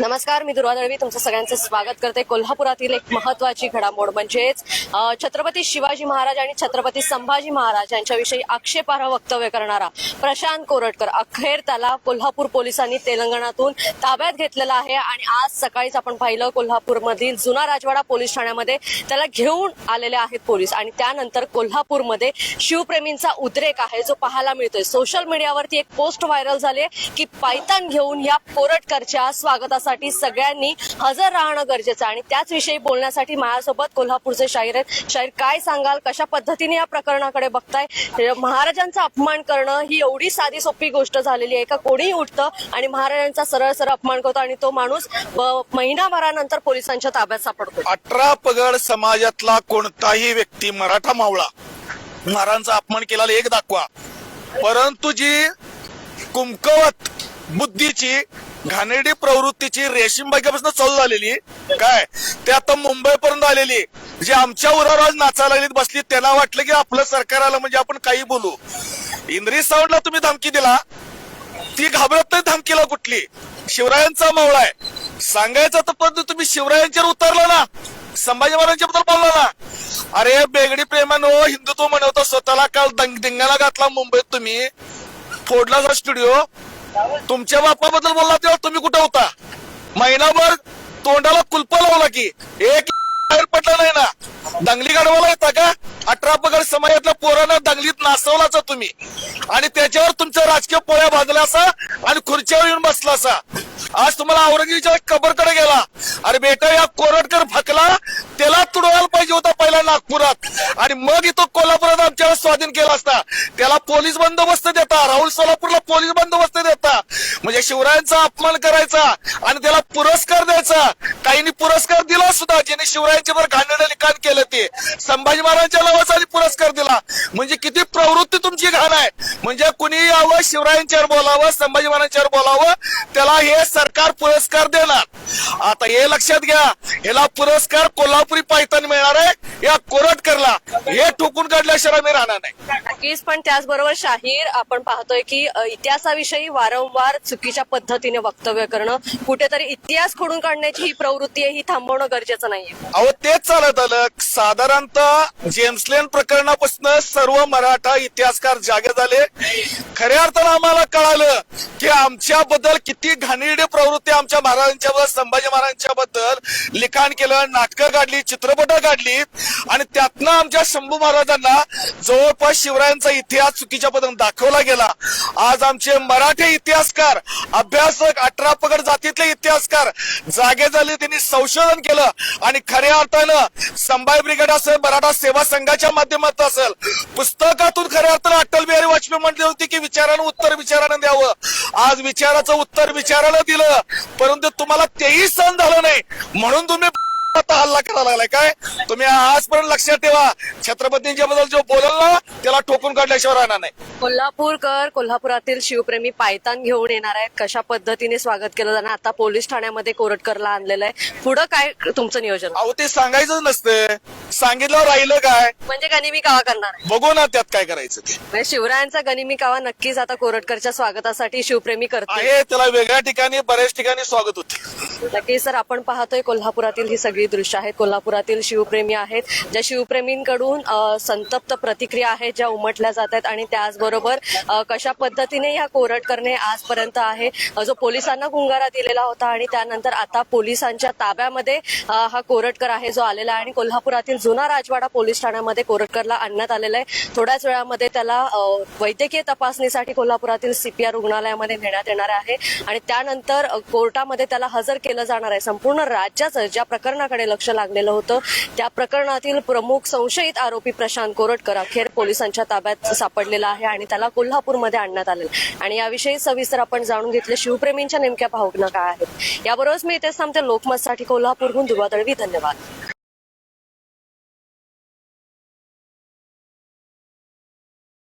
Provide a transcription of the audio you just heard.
नमस्कार मी दुर्वा दळवी. तुमचं सगळ्यांचं स्वागत करते. कोल्हापुरातील एक महत्वाची घडामोड म्हणजेच छत्रपती शिवाजी महाराज आणि छत्रपती संभाजी महाराज यांच्याविषयी आक्षेपार्ह वक्तव्य करणारा प्रशांत कोरटकर. अखेर त्याला कोल्हापूर पोलिसांनी तेलंगणातून ताब्यात घेतलेला आहे आणि आज सकाळीच आपण पाहिलं कोल्हापूरमधील जुना राजवाडा पोलीस ठाण्यामध्ये त्याला घेऊन आलेले आहेत पोलीस आणि त्यानंतर कोल्हापूरमध्ये शिवप्रेमींचा उद्रेक आहे जो पाहायला मिळतोय. सोशल मीडियावरती एक पोस्ट व्हायरल झाली की पायतान घेऊन या कोरटकरच्या स्वागतासाठी सगळ्यांनी हजर राहणं गरजेचं आणि त्याच विषयी बोलण्यासाठी माझ्यासोबत कोल्हापूरचे शाहीर आहेत. शाहीर काय सांगाल? कशा पद्धतीने या प्रकरणाकडे बघताय? महाराजांचा अपमान करणं ही एवढी साधी सोपी गोष्ट झालेली आहे का? कोणीही उठतं आणि महाराजांचा सरळ सरळ अपमान करतो आणि तो माणूस महिनाभरानंतर पोलिसांच्या ताब्यात सापडतो. अठरा पगड समाजातला कोणताही व्यक्ती मराठा मावळा महाराजांचा अपमान केलेला एक दाखवा. परंतु जी कुमकवत बुद्धीची घाणेरडी प्रवृत्तीची रेशीम बागेपासून चालू झालेली. काय? ते आता मुंबईपर्यंत आलेली. जे आमच्या उरावर आज नाचायला लागलीत बसली त्यांना वाटलं की आपलं सरकार आलं म्हणजे आपण काही बोलू. इंद्रिय सावंतला तुम्ही धमकी दिला. ती घाबरत नाही धमकीला कुठली. शिवरायांचा मावळा आहे. सांगायचं तर परंतु तुम्ही शिवरायांच्यावर उतरला ना. संभाजी महाराजांच्या बद्दल बोलला ना. अरे बेगडी प्रेमानो हो, हिंदुत्व म्हणवतो स्वतःला काल दिंगाला घातला मुंबईत तुम्ही. फोडला जा स्टुडिओ. तुमच्या बापाबद्दल बोलला तेव्हा तुम्ही कुठं होता? महिनाभर तोंडाला कुलप लावला की एक बाहेर पडला नाही ना? दंगली गाडवाला येता का? अठरा पगड समाजातल्या पोरांना दंगलीत नाचवलाच तुम्ही. आणि त्याच्यावर तुमच्या राजकीय पोळ्या बांधला असा आणि खुर्च्यावर येऊन बसला असा आज तुम्हाला औरंगजेबच्या कबरकडे गेला. अरे बेटा या कोरटकर फकला त्याला तुडवायला पाहिजे होता पहिला नागपुरात. आणि मग इथं कोल्हापुरात आमच्यावर स्वाधीन केला असता त्याला पोलीस बंदोबस्त देता राहुल सोलापूरला पोलीस बंदोबस्त देता. म्हणजे शिवरायांचा अपमान करायचा आणि त्याला पुरस्कार द्यायचा. काहींनी पुरस्कार दिला सुद्धा ज्यांनी शिवरायांच्या वर घाणेरडं लिखाण केलं ते संभाजी महाराजांच्या नावाचा पुरस्कार दिला. म्हणजे किती प्रवृत्ती तुमची घाण आहे. म्हणजे कुणी यावं शिवरायांच्यावर बोलावं संभाजी महाराजांच्यावर बोलावं त्याला हे सरकार पुरस्कार देणार. आता हे लक्षात घ्या याला पुरस्कार कोल्हापुरी पायथन मिळणार आहे. या कोरटकरला हे ठोकून काढल्याशिवाय मी राहणार नाही. नक्कीच पण त्याचबरोबर शाहीर आपण पाहतोय की अ, इतिहासाविषयी वारंवार चुकीच्या पद्धतीने वक्तव्य करणं कुठेतरी इतिहास खोडून काढण्याची ही प्रवृत्ती आहे ही थांबवणं गरजेचं नाहीये. अहो तेच चालत आलं. साधारणतः जेम्सलेन प्रकरणापासून सर्व मराठा इतिहासकार जागे झाले. खऱ्या अर्थानं आम्हाला कळालं की आमच्याबद्दल किती घाणेरडी प्रवृत्ती आमच्या महाराजांच्या बद्दल संभाजी महाराजांच्या बद्दल लिखाण केलं नाटकं काढली चित्रपट काढली आणि त्यातनं आमच्या शंभू महाराजांना जवळपास शिवरायांचा इतिहास चुकीच्या पद्धतीने दाखवला गेला. आज आमचे मराठी इतिहासकार अभ्यासक अठरा पगड जातीतले इतिहासकार जागे झाले त्यांनी संशोधन केलं आणि खऱ्या अर्थानं संभाजी ब्रिगेड असेल मराठा सेवा संघाच्या माध्यमातून असेल पुस्तकातून खऱ्या अर्थानं अटल बिहारी वाजपेयी म्हटली होती की विचारानं उत्तर विचारानं द्यावं. आज विचाराचं उत्तर विचारानं दिलं परंतु तुम्हाला तेही सहन झालं नाही. म्हणून तुम्ही आता हल्ला करायला लागलाय. काय? तुम्ही आजपर्यंत लक्षात ठेवा छत्रपतींच्या बद्दल जो बोलल ना त्याला ठोकून काढल्याशिवाय राहणार नाही. कोल्हापूरकर कोल्हापुरातील शिवप्रेमी पायतान घेऊन येणार आहेत. कशा पद्धतीने स्वागत केलं जाणार? आता पोलीस ठाण्यामध्ये कोरटकरला आणलेलं आहे. पुढं काय तुमचं नियोजन? अहो ते सांगायचं नसतं. सांगितल्यावर राहिलं काय? म्हणजे गनिमी कावा करणार आहे. बघू ना त्यात काय करायचं ते. म्हणजे शिवरायांचा गनिमी कावा नक्कीच आता कोरटकरच्या स्वागतासाठी शिवप्रेमी करतील. आहे त्याला वेगळ्या ठिकाणी बऱ्याच ठिकाणी स्वागत होते. नक्कीच सर आपण पाहतोय कोल्हापुरातील ही सगळी दृश्य आहेत. कोल्हापुरातील शिवप्रेमी आहेत. ज्या शिवप्रेमींकडून संतप्त प्रतिक्रिया आहेत ज्या उमटल्या जात आहेत आणि त्याचबरोबर कशा पद्धतीने या कोरटकरने आजपर्यंत आहे? जो पोलिसांना गुंगारा दिलेला होता आणि त्यानंतर आता पोलिसांच्या ताब्यामध्ये हा कोरटकर आहे जो आलेला आहे आणि कोल्हापुरातील जुना राजवाडा पोलीस ठाण्यामध्ये कोरटकरला आणण्यात आलेला आहे. थोड्याच वेळामध्ये त्याला वैद्यकीय तपासणीसाठी कोल्हापुरातील सीपीआर रुग्णालयामध्ये नेण्यात येणार आहे. आणि त्यानंतर कोर्टामध्ये त्याला हजर केलं जाणार आहे. संपूर्ण राज्याचं ज्या प्रकरणात प्रकरणाकडे लक्ष लागलेलं होतं. त्या प्रकरणातील प्रमुख संशयित आरोपी प्रशांत कोरटकर अखेर पोलिसांच्या ताब्यात सापडलेला आहे आणि त्याला कोल्हापूरमध्ये आणण्यात आलेलं आहे. आणि याविषयी सविस्तर आपण जाणून घेतले शिवप्रेमींच्या नेमक्या भावना काय आहेत? याबरोबरच मी इथेच थांबते. लोकमतसाठी कोल्हापूरहून दुर्वा दळवी धन्यवाद.